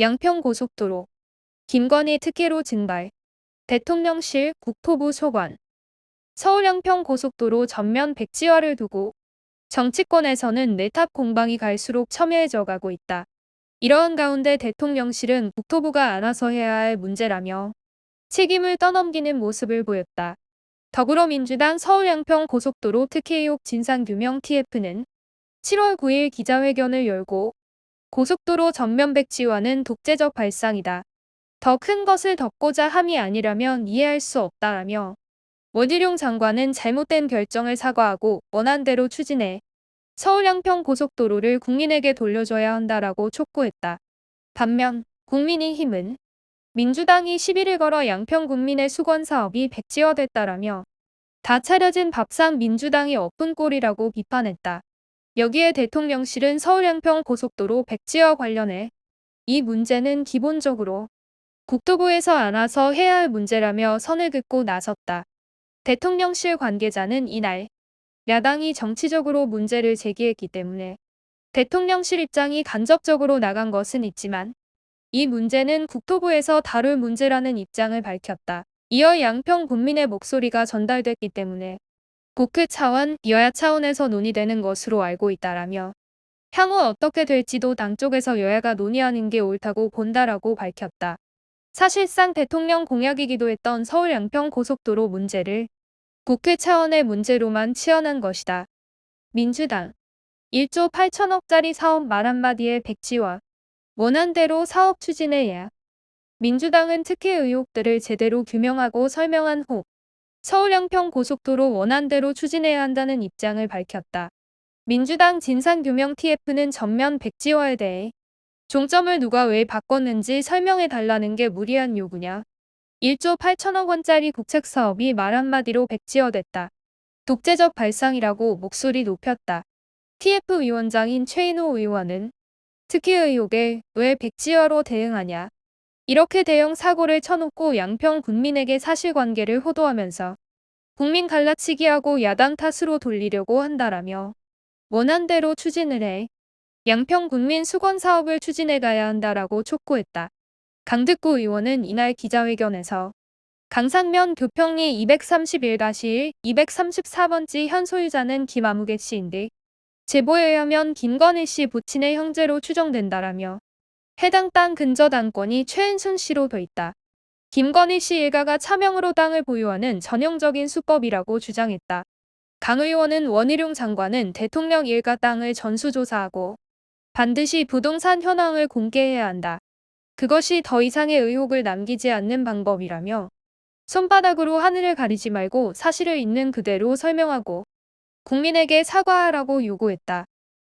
양평고속도로 김건희 특혜로 증발 대통령실 국토부 소관 서울 양평고속도로 전면 백지화를 두고 정치권에서는 내탑 공방이 갈수록 첨예해져 가고 있다. 이러한 가운데 대통령실은 국토부가 안아서 해야 할 문제라며 책임을 떠넘기는 모습을 보였다. 더불어민주당 서울 양평 고속도로 특혜 의혹 진상규명 TF는 7월 9일 기자회견을 열고 고속도로 전면 백지화는 독재적 발상이다. 더 큰 것을 덮고자 함이 아니라면 이해할 수 없다라며 원희룡 장관은 잘못된 결정을 사과하고 원한대로 추진해 서울 양평 고속도로를 국민에게 돌려줘야 한다라고 촉구했다. 반면 국민의힘은 민주당이 시비를 걸어 양평 국민의 수건 사업이 백지화됐다라며 다 차려진 밥상 민주당이 엎은 꼴이라고 비판했다. 여기에 대통령실은 서울 양평 고속도로 백지화 관련해 이 문제는 기본적으로 국토부에서 안아서 해야 할 문제라며 선을 긋고 나섰다. 대통령실 관계자는 이날 야당이 정치적으로 문제를 제기했기 때문에 대통령실 입장이 간접적으로 나간 것은 있지만 이 문제는 국토부에서 다룰 문제라는 입장을 밝혔다. 이어 양평 국민의 목소리가 전달됐기 때문에 국회 차원, 여야 차원에서 논의되는 것으로 알고 있다라며 향후 어떻게 될지도 당 쪽에서 여야가 논의하는 게 옳다고 본다라고 밝혔다. 사실상 대통령 공약이기도 했던 서울 양평 고속도로 문제를 국회 차원의 문제로만 치환한 것이다. 민주당 1조 8천억짜리 사업 말 한마디에 백지화 원한대로 사업 추진해야 민주당은 특혜 의혹들을 제대로 규명하고 설명한 후 서울 양평 고속도로 원한대로 추진해야 한다는 입장을 밝혔다. 민주당 진상규명 TF는 전면 백지화에 대해 종점을 누가 왜 바꿨는지 설명해 달라는 게 무리한 요구냐. 1조 8천억 원짜리 국책 사업이 말 한마디로 백지화됐다. 독재적 발상이라고 목소리 높였다. TF 위원장인 최인호 의원은 특히 의혹에 왜 백지화로 대응하냐. 이렇게 대형 사고를 쳐놓고 양평 군민에게 사실관계를 호도하면서 국민 갈라치기하고 야당 탓으로 돌리려고 한다라며 원한대로 추진을 해 양평 군민 수건 사업을 추진해 가야 한다라고 촉구했다. 강득구 의원은 이날 기자회견에서 강상면 교평리 231-1 234번지 현 소유자는 김아무개 씨인데 제보에 의하면 김건희 씨 부친의 형제로 추정된다라며 해당 땅 근저 당권이 최은순 씨로 돼 있다. 김건희 씨 일가가 차명으로 땅을 보유하는 전형적인 수법이라고 주장했다. 강 의원은 원희룡 장관은 대통령 일가 땅을 전수조사하고 반드시 부동산 현황을 공개해야 한다. 그것이 더 이상의 의혹을 남기지 않는 방법이라며 손바닥으로 하늘을 가리지 말고 사실을 있는 그대로 설명하고 국민에게 사과하라고 요구했다.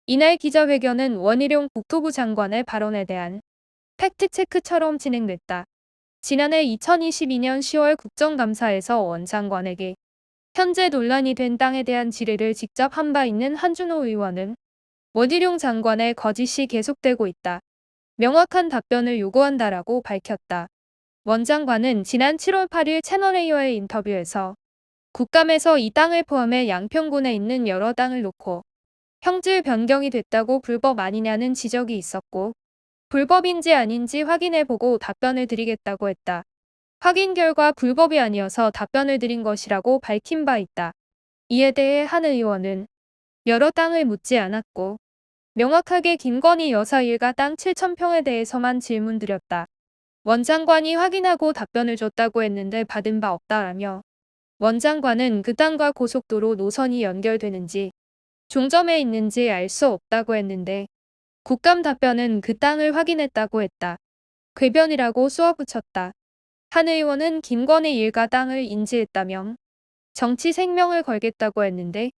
이날 기자회견은 원희룡 국토부 장관의 발언에 대한 팩트체크처럼 진행됐다. 지난해 2022년 10월 국정감사에서 원 장관에게 현재 논란이 된 땅에 대한 지뢰를 직접 한 바 있는 한준호 의원은 원희룡 장관의 거짓이 계속되고 있다. 명확한 답변을 요구한다라고 밝혔다. 원 장관은 지난 7월 8일 채널A와의 인터뷰에서 국감에서 이 땅을 포함해 양평군에 있는 여러 땅을 놓고 형질 변경이 됐다고 불법 아니냐는 지적이 있었고 불법인지 아닌지 확인해보고 답변을 드리겠다고 했다. 확인 결과 불법이 아니어서 답변을 드린 것이라고 밝힌 바 있다. 이에 대해 한 의원은 여러 땅을 묻지 않았고 명확하게 김건희 여사 일가 땅 7천평에 대해서만 질문드렸다. 원 장관이 확인하고 답변을 줬다고 했는데 받은 바 없다라며 원 장관은 그 땅과 고속도로 노선이 연결되는지 종점에 있는지 알 수 없다고 했는데 국감 답변은 그 땅을 확인했다고 했다. 궤변이라고 쏘아붙였다. 한 의원은 김건희 일가 땅을 인지했다며 정치 생명을 걸겠다고 했는데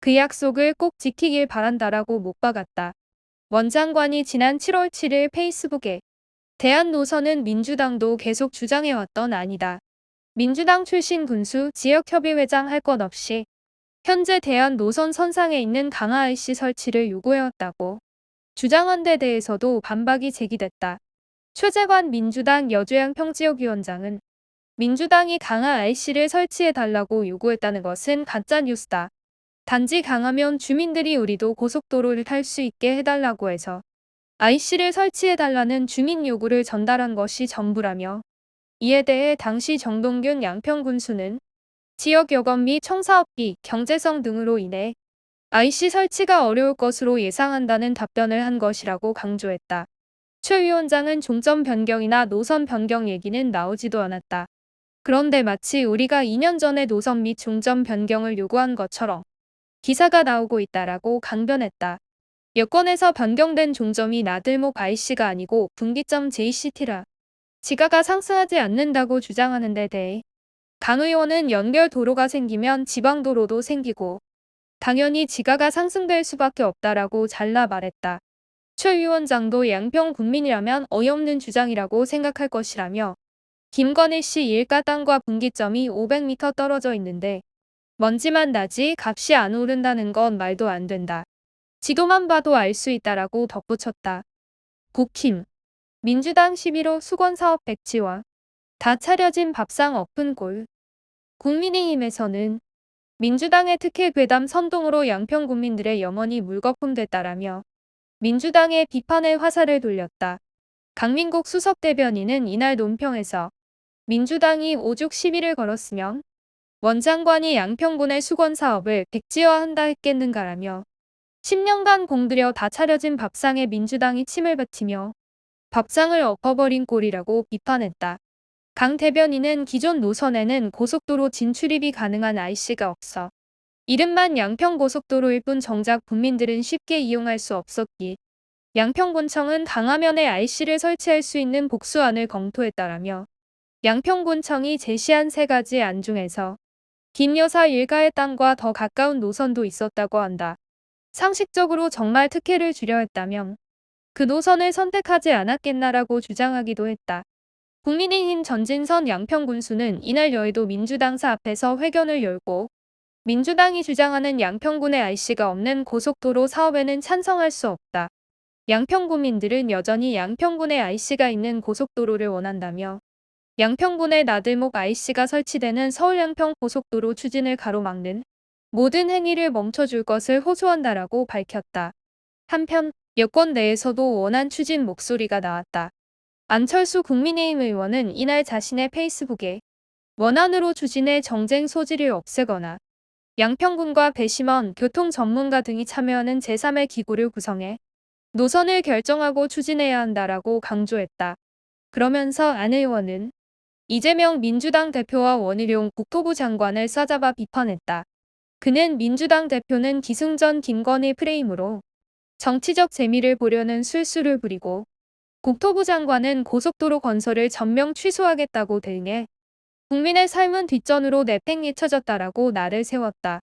그 약속을 꼭 지키길 바란다라고 못 박았다. 원 장관이 지난 7월 7일 페이스북에 대한 노선은 민주당도 계속 주장해왔던 아니다. 민주당 출신 군수 지역협의회장 할 것 없이 현재 대한 노선 선상에 있는 강화 IC 설치를 요구해왔다고 주장한 데 대해서도 반박이 제기됐다. 최재관 민주당 여주양 평지역위원장은 민주당이 강화 IC를 설치해달라고 요구했다는 것은 가짜뉴스다. 단지 강하면 주민들이 우리도 고속도로를 탈 수 있게 해달라고 해서 IC를 설치해달라는 주민 요구를 전달한 것이 전부라며 이에 대해 당시 정동균 양평군수는 지역 여건 및 청사업비, 경제성 등으로 인해 IC 설치가 어려울 것으로 예상한다는 답변을 한 것이라고 강조했다. 최 위원장은 종점 변경이나 노선 변경 얘기는 나오지도 않았다. 그런데 마치 우리가 2년 전에 노선 및 종점 변경을 요구한 것처럼 기사가 나오고 있다라고 강변했다. 여권에서 변경된 종점이 나들목 IC가 아니고 분기점 JCT라 지가가 상승하지 않는다고 주장하는 데 대해 강 의원은 연결 도로가 생기면 지방도로도 생기고 당연히 지가가 상승될 수밖에 없다라고 잘라 말했다. 최 위원장도 양평 국민이라면 어이없는 주장이라고 생각할 것이라며 김건희 씨 일가 땅과 분기점이 500m 떨어져 있는데 먼지만 나지 값이 안 오른다는 건 말도 안 된다. 지도만 봐도 알 수 있다라고 덧붙였다. 국힘 민주당 11호 수건사업 백지화 다 차려진 밥상 엎은 골 국민의힘에서는 민주당의 특혜 괴담 선동으로 양평 국민들의 염원이 물거품됐다라며 민주당의 비판의 화살을 돌렸다. 강민국 수석 대변인은 이날 논평에서 민주당이 오죽 시비를 걸었으면 원장관이 양평군의 수건 사업을 백지화한다 했겠는가라며 10년간 공들여 다 차려진 밥상에 민주당이 침을 뱉으며 밥상을 엎어버린 꼴이라고 비판했다. 강 대변인은 기존 노선에는 고속도로 진출입이 가능한 IC가 없어 이름만 양평고속도로일 뿐 정작 국민들은 쉽게 이용할 수 없었기 양평군청은 강화면에 IC를 설치할 수 있는 복수안을 검토했다라며 양평군청이 제시한 세 가지 안 중에서 김 여사 일가의 땅과 더 가까운 노선도 있었다고 한다. 상식적으로 정말 특혜를 주려 했다면 그 노선을 선택하지 않았겠나라고 주장하기도 했다. 국민의힘 전진선 양평군수는 이날 여의도 민주당사 앞에서 회견을 열고 민주당이 주장하는 양평군의 IC가 없는 고속도로 사업에는 찬성할 수 없다. 양평구민들은 여전히 양평군의 IC가 있는 고속도로를 원한다며 양평군의 나들목 IC가 설치되는 서울 양평 고속도로 추진을 가로막는 모든 행위를 멈춰줄 것을 호소한다라고 밝혔다. 한편 여권 내에서도 원한 추진 목소리가 나왔다. 안철수 국민의힘 의원은 이날 자신의 페이스북에 원안으로 추진해 정쟁 소지를 없애거나 양평군과 배심원, 교통 전문가 등이 참여하는 제3의 기구를 구성해 노선을 결정하고 추진해야 한다라고 강조했다. 그러면서 안 의원은 이재명 민주당 대표와 원희룡 국토부 장관을 싸잡아 비판했다. 그는 민주당 대표는 기승전 김건희 프레임으로 정치적 재미를 보려는 술수를 부리고 국토부 장관은 고속도로 건설을 전면 취소하겠다고 대응해 국민의 삶은 뒷전으로 내팽개쳐졌다라고 날을 세웠다.